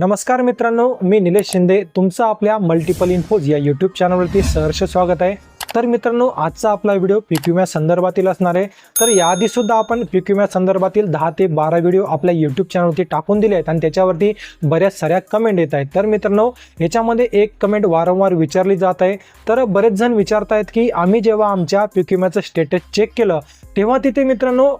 नमस्कार मित्रांनो मी निलेश शिंदे. तुमचं आपल्या मल्टिपल इन्फोज या यूट्यूब चॅनलवरती सहर्ष स्वागत आहे. तर मित्रांनो आजचा आपला व्हिडिओ पिक्युम्या संदर्भातील असणार आहे. तर याआधी सुद्धा आपण पिक्युम्या संदर्भातील दहा ते बारा व्हिडिओ आपल्या यूट्यूब चॅनलवरती टाकून दिले आहेत आणि त्याच्यावरती बऱ्याच साऱ्या कमेंट येत आहेत. तर मित्रांनो याच्यामध्ये एक कमेंट वारंवार विचारली जात आहे. तर बरेच जण आहेत की आम्ही जेव्हा आमच्या पिक्युम्याचं स्टेटस चेक केलं तेव्हा तिथे मित्रांनो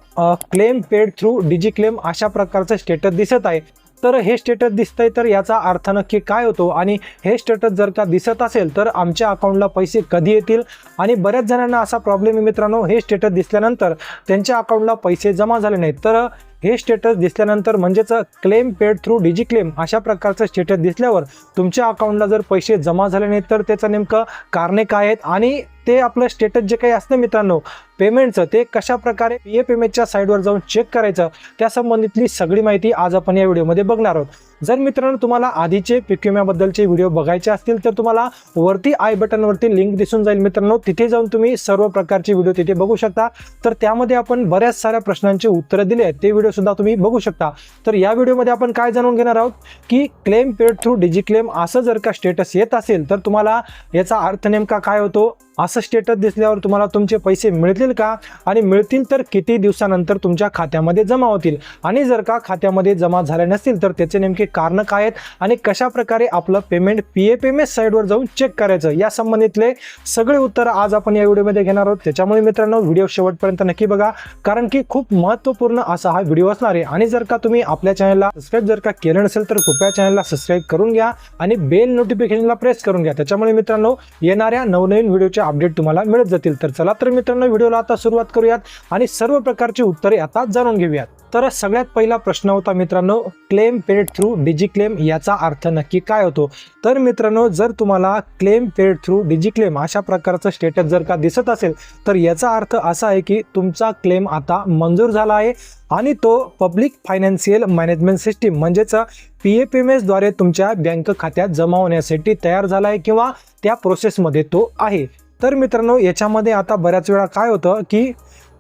claim paid through Digi claim अशा प्रकारचं स्टेटस दिसत आहे. तर हे स्टेटस दिसतंय तर याचा अर्थ नक्की काय होतो? आणि हे स्टेटस जर का दिसत असेल तर आमच्या अकाउंटला पैसे कधी येतील? आणि बऱ्याच जणांना असा प्रॉब्लेम आहे मित्रांनो हे स्टेटस दिसल्यानंतर त्यांच्या अकाउंटला पैसे जमा झाले नाहीत. तर हे स्टेटस दिसल्यानंतर म्हणजेच claim paid through Digi claim अशा प्रकारचं स्टेटस दिसल्यावर तुमच्या अकाउंटला जर पैसे जमा झाले नाहीत तर त्याचं नेमकं कारणे काय आहेत? आणि ते आपलं स्टेटस जे काही असतं मित्रांनो पेमेंटचं ते कशा प्रकारे पी ए पेमेंटच्या साईडवर जाऊन चेक करायचं त्यासंबंधितली सगळी माहिती आज आपण या व्हिडिओमध्ये बघणार आहोत. जर मित्रांनो तुम्हाला आधीचे पिक्युम्याबद्दलचे व्हिडिओ बघायचे असतील तर तुम्हाला वरती आय बटनवरती लिंक दिसून जाईल मित्रांनो. तिथे जाऊन तुम्ही सर्व प्रकारचे व्हिडिओ तिथे बघू शकता. तर त्यामध्ये आपण बऱ्याच साऱ्या प्रश्नांची उत्तरं दिली आहेत. ते व्हिडिओ सुद्धा तुम्ही बघू शकता. तर या व्हिडिओमध्ये आपण काय जाणून घेणार आहोत? की claim paid through Digi claim असं जर का स्टेटस येत असेल तर तुम्हाला याचा अर्थ नेमका काय होतो? असं स्टेटस दिसल्यावर तुम्हाला तुमचे पैसे मिळतील का? आणि मिळतील तर किती दिवसानंतर तुमच्या खात्यामध्ये जमा होतील? आणि जर का खात्यामध्ये जमा झाले नसतील तर त्याचे नेमके कारणं काय आहेत? आणि कशा प्रकारे आपलं पेमेंट पी ए एस साईडवर जाऊन चेक करायचं? या संबंधितले सगळे उत्तर आज आपण या व्हिडिओमध्ये घेणार आहोत. त्याच्यामुळे मित्रांनो व्हिडिओ शेवटपर्यंत नक्की बघा. कारण की खूप महत्त्वपूर्ण असा हा व्हिडिओ असणार आहे. आणि जर का तुम्ही आपल्या चॅनलला सबस्क्राईब जर का केलं नसेल तर कृपया चॅनलला सबस्क्राईब करून घ्या आणि बेल नोटिफिकेशनला प्रेस करून घ्या. त्याच्यामुळे मित्रांनो येणाऱ्या नवनवीन व्हिडिओच्या अपडेट तुम्हाला मिळत जातील. तर चला तर मित्रांनो व्हिडिओला आता सुरुवात करूयात आणि सर्व प्रकारची उत्तरे आता जाणून घेऊयात. तर सगळ्यात पहिला प्रश्न होता मित्रांनो क्लेम पेड थ्रू डिजिक्लेम याचा अर्थ नक्की काय होतो? तर मित्रांनो जर तुम्हाला क्लेम पेड थ्रू डिजिक्लेम अशा प्रकारचं स्टेटस जर का दिसत असेल तर याचा अर्थ असा आहे की तुमचा क्लेम आता मंजूर झाला आहे आणि तो पब्लिक फायनान्शियल मॅनेजमेंट सिस्टीम म्हणजेच पी ए पी एम एसद्वारे तुमच्या बँक खात्यात जमा होण्यासाठी तयार झाला आहे किंवा त्या प्रोसेसमध्ये तो आहे. तर मित्रांनो याच्यामध्ये आता बऱ्याच वेळा काय होतं की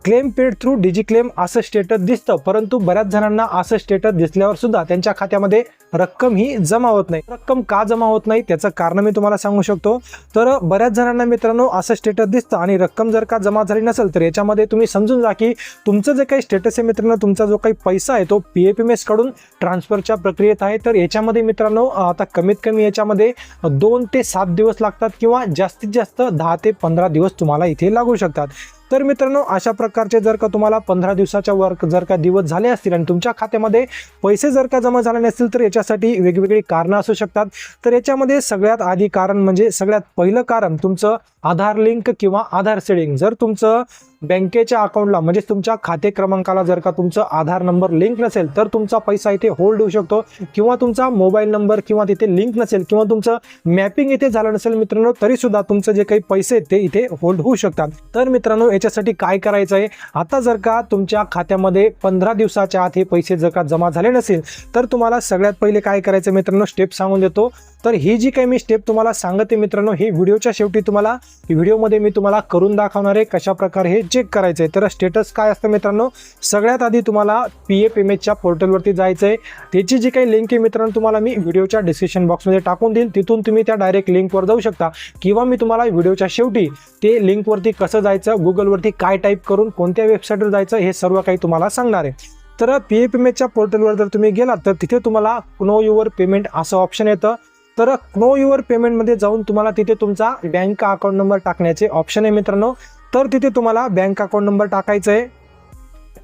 claim paid through Digi claim असं स्टेटस दिसतं परंतु बऱ्याच जणांना असं स्टेटस दिसल्यावर सुद्धा त्यांच्या खात्यामध्ये रक्कम ही जमा होत नाही. रक्कम का जमा होत नाही त्याचं कारण मी तुम्हाला सांगू शकतो. तर बऱ्याच जणांना मित्रांनो असं स्टेटस दिसतं आणि रक्कम जर का जमा झाली नसेल तर याच्यामध्ये तुम्ही समजून जा की तुमचं जे काही स्टेटस आहे मित्रांनो तुमचा जो काही पैसा आहे तो पी एफ एम एसकडून ट्रान्सफरच्या प्रक्रियेत आहे. तर याच्यामध्ये मित्रांनो आता कमीत कमी याच्यामध्ये दोन ते सात दिवस लागतात किंवा जास्तीत जास्त दहा ते पंधरा दिवस तुम्हाला इथे लागू शकतात. तर मित्रांनो अशा प्रकारचे जर का तुम्हाला पंधरा दिवसाच्या वर जर का दिवस झाले असतील आणि तुमच्या खात्यामध्ये पैसे जर का जमा झाले नसतील तर याच्या याच्यासाठी वेगवेगळी कारणं असू शकतात. तर याच्यामध्ये सगळ्यात आधी कारण म्हणजे सगळ्यात पहिलं कारण तुमचं आधार लिंक किंवा आधार सेडिंग. जर तुमचं बँकेच्या अकाउंटला म्हणजे तुमच्या खाते क्रमांकाला जर का तुमचं आधार नंबर लिंक नसेल तर तुमचा पैसा इथे होल्ड होऊ शकतो. किंवा तुमचा मोबाईल नंबर किंवा तिथे लिंक नसेल किंवा तुमचं मॅपिंग इथे झालं नसेल मित्रांनो तरी सुद्धा तुमचं जे काही पैसे आहेत ते इथे होल्ड होऊ शकतात. तर मित्रांनो याच्यासाठी काय करायचं आहे? आता जर का तुमच्या खात्यामध्ये पंधरा दिवसाच्या आत हे पैसे जर का जमा झाले नसेल तर तुम्हाला सगळ्यात पहिले काय करायचं मित्रांनो स्टेप सांगून देतो. तर ही जी काही मी स्टेप तुम्हाला सांगते मित्रांनो ही व्हिडिओच्या शेवटी तुम्हाला व्हिडिओमध्ये मी तुम्हाला करून दाखवणार आहे कशा प्रकारे हे चेक करायचं आहे तर स्टेटस काय असतं मित्रांनो? सगळ्यात आधी तुम्हाला पी एफ एम एचच्या पोर्टलवरती जायचं आहे त्याची जी काही लिंक आहे मित्रांनो तुम्हाला मी व्हिडिओच्या डिस्क्रिप्शन बॉक्समध्ये टाकून देईल. तिथून तुम्ही त्या डायरेक्ट लिंकवर जाऊ शकता. किंवा मी तुम्हाला व्हिडिओच्या शेवटी ते लिंकवरती कसं जायचं गुगलवरती काय टाईप करून कोणत्या वेबसाईटवर जायचं हे सर्व काही तुम्हाला सांगणार आहे. तर पी एफ एम एचच्या पोर्टलवर जर तुम्ही गेलात तर तिथे तुम्हाला नो युअर पेमेंट असं ऑप्शन येतं. तर नो युअर पेमेंटमध्ये जाऊन तुम्हाला तिथे तुमचा बँक अकाउंट नंबर टाकण्याचे ऑप्शन आहे मित्रांनो. तर तिथे तुम्हाला बँक अकाउंट नंबर टाकायचं आहे.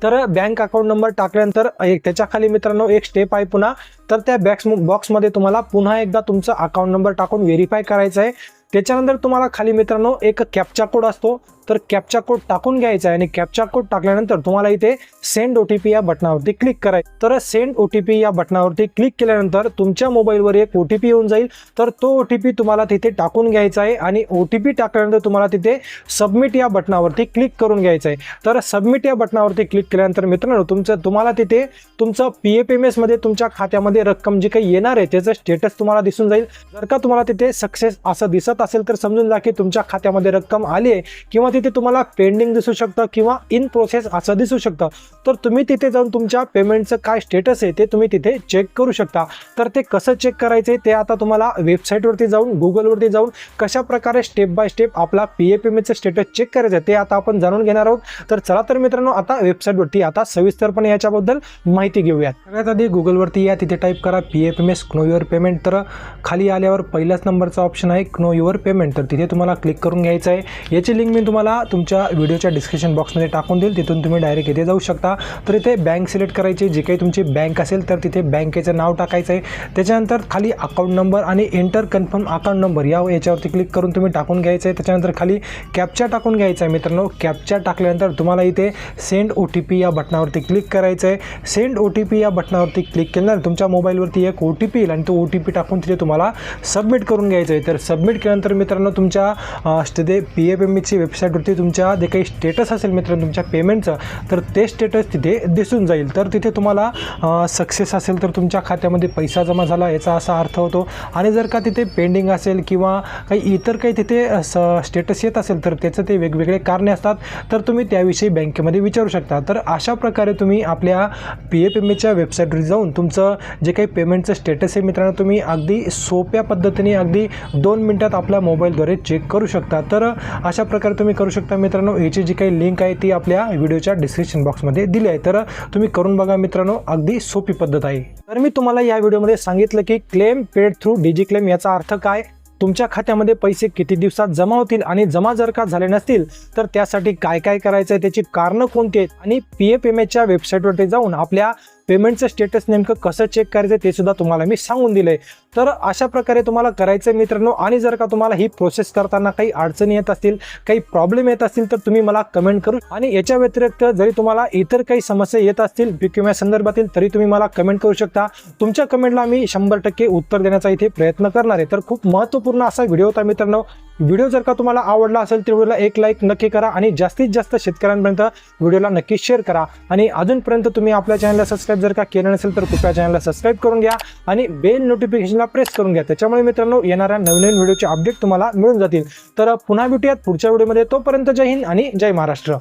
तर बँक अकाउंट नंबर टाकल्यानंतर एक त्याच्याखाली मित्रांनो एक स्टेप आहे पुन्हा. तर त्या बॅक्स बॉक्समध्ये तुम्हाला पुन्हा एकदा तुमचा अकाउंट नंबर टाकून व्हेरीफाय करायचं आहे. त्याच्यानंतर तुम्हाला खाली मित्रांनो एक कॅपचा कोड असतो. तर कॅपचा कोड टाकून घ्यायचा आहे आणि कॅपचा कोड टाकल्यानंतर तुम्हाला इथे सेंड ओ टी पी या बटनावरती क्लिक करायचं तर सेंड ओ टी पी या बटनावरती क्लिक केल्यानंतर तुमच्या मोबाईलवर एक ओ टी पी येऊन जाईल. तर तो ओ टी पी तुम्हाला तिथे टाकून घ्यायचा आहे आणि ओ टी पी टाकल्यानंतर तुम्हाला तिथे सबमिट या बटनावरती क्लिक करून घ्यायचं आहे. तर सबमिट या बटनावरती क्लिक केल्यानंतर मित्रांनो तुमचं तुम्हाला तिथे तुमचं पी एफ एम एसमध्ये तुमच्या खात्यामध्ये रक्कम जी काही येणार आहे त्याचं स्टेटस तुम्हाला दिसून जाईल. जर का तुम्हाला तिथे सक्सेस असं दिसत असेल तर समजून जा की तुमच्या खात्यामध्ये रक्कम आली आहे किंवा तिथे तुम्हाला पेंडिंग दिसू शकतं किंवा इन प्रोसेस असं दिसू शकतं तर तुम्ही तिथे जाऊन तुमच्या पेमेंटचं काय स्टेटस आहे ते तुम्ही तिथे चेक करू शकता. तर ते कसं चेक करायचे ते आता तुम्हाला वेबसाईटवरती जाऊन गुगलवरती जाऊन कशा प्रकारे स्टेप बाय स्टेप आपला पी ए पेमेंटचं स्टेटस चेक करायचं आहे ते आता आपण जाणून घेणार आहोत. तर चला तर मित्रांनो आता वेबसाईटवरती आता सविस्तरपणे याच्याबद्दल माहिती घेऊयात. सगळ्यात आधी गुगलवरती या तिथे टाईप करा P A payment know your payment तर खाली आल्यावर पहिल्याच नंबरचा ऑप्शन आहे क्नो युअर पेमेंट तर तिथे तुम्हाला क्लिक करून घ्यायचं आहे. याची लिंक मी तुम्हाला तुमच्या व्हिडिओच्या डिस्क्रिप्शन बॉक्समध्ये टाकून देईल. तिथून तुम्ही डायरेक्ट इथे जाऊ शकता. तर इथे बँक सिलेक्ट करायची जी काही तुमची बँक असेल तर तिथे बँकेचं नाव टाकायचं आहे. त्याच्यानंतर खाली अकाउंट नंबर आणि एंटर कन्फर्म अकाउंट नंबर या याच्यावरती क्लिक करून तुम्ही टाकून घ्यायचं आहे. त्याच्यानंतर खाली कॅप्चा टाकून घ्यायचा आहे मित्रांनो. कॅप्चा टाकल्यानंतर तुम्हाला इथे सेंड ओ टी पी या बटनावरती क्लिक करायचं आहे. सेंड ओ टी पी या बटनावरती क्लिक केल्यानंतर तुमच्या मोबाईलवरती एक ओ टी पी येईल आणि तो ओ टी पी टाकून तिथे तुम्हाला सबमिट करून घ्यायचं आहे. तर सबमिट केल्यानंतर मित्रांनो तुमच्या अं, तिथे पी एफ एम ईची वेबसाईटवरती तुमच्या जे काही स्टेटस असेल मित्रांनो तुमच्या पेमेंटचं तर ते स्टेटस तिथे दिसून जाईल. तर तिथे तुम्हाला सक्सेस असेल तर तुमच्या खात्यामध्ये पैसा जमा झाला याचा असा अर्थ होतो. आणि जर का तिथे पेंडिंग असेल किंवा काही इतर काही तिथे स स्टेटस येत असेल तर त्याचं ते वेगवेगळे कारणे असतात. तर तुम्ही त्याविषयी बँकेमध्ये विचारू शकता. तर अशा प्रकारे तुम्ही आपल्या पी एफ एम एच्या वेबसाईटवर जाऊन तुमचं जे काही पेमेंटचं स्टेटस आहे मित्रांनो तुम्ही अगदी सोप्या पद्धतीने अगदी दोन मिनटात आपल्या मोबाईलद्वारे चेक करू शकता. तर अशा प्रकारे तुम्ही करू शकता मित्रांनो. याची जी काही लिंक आहे ती आपल्या व्हिडिओच्या डिस्क्रिप्शन बॉक्समध्ये दिली आहे. तर तुम्ही करून बघा मित्रांनो. अगदी सोपी पद्धत आहे. तर मी तुम्हाला या व्हिडिओमध्ये सांगितलं की claim paid through Digi claim याचा अर्थ काय? तुमच्या खात्यामध्ये पैसे किती दिवसात जमा होतील आणि जमा जर का झाले नसतील तर त्यासाठी काय काय करायचं आहे त्याची कारणं कोणती आहेत? आणि पी एफ एम एच्या वेबसाईटवरती जाऊन आपल्या पेमेंटचं स्टेटस नेमकं कसं चेक करायचं ते सुद्धा तुम्हाला मी सांगून दिलंय. तर अशा प्रकारे तुम्हाला करायचं आहे मित्रांनो आणि जर का तुम्हाला ही प्रोसेस करताना काही अडचणी येत असतील काही प्रॉब्लेम येत असतील तर तुम्ही मला कमेंट करू आणि याच्या व्यतिरिक्त जरी तुम्हाला इतर काही समस्या येत असतील बिक्युम्या संदर्भातील तरी तुम्ही मला कमेंट करू शकता. तुमच्या कमेंटला मी शंभर टक्के उत्तर देण्याचा इथे प्रयत्न करणार आहे. तर खूप महत्त्वपूर्ण असा व्हिडिओ होता मित्रांनो. व्हिडिओ जर का तुम्हाला आवडला असेल तर व्हिडिओला एक लाईक नक्की करा आणि जास्तीत जास्त शेतकऱ्यांपर्यंत व्हिडिओला नक्की शेअर करा. आणि अजूनपर्यंत तुम्ही आपल्या चॅनलला सबस्क्राईब जर का केलं नसेल तर कृपया चॅनलला सबस्क्राईब करून घ्या आणि बेल नोटिफिकेशनला प्रेस करून घ्या. त्याच्यामुळे मित्रांनो येणाऱ्या नवीन व्हिडिओचे अपडेट तुम्हाला मिळून जातील. तर पुन्हा भेटूयात पुढच्या व्हिडिओमध्ये. तोपर्यंत जय हिंद आणि जय महाराष्ट्र.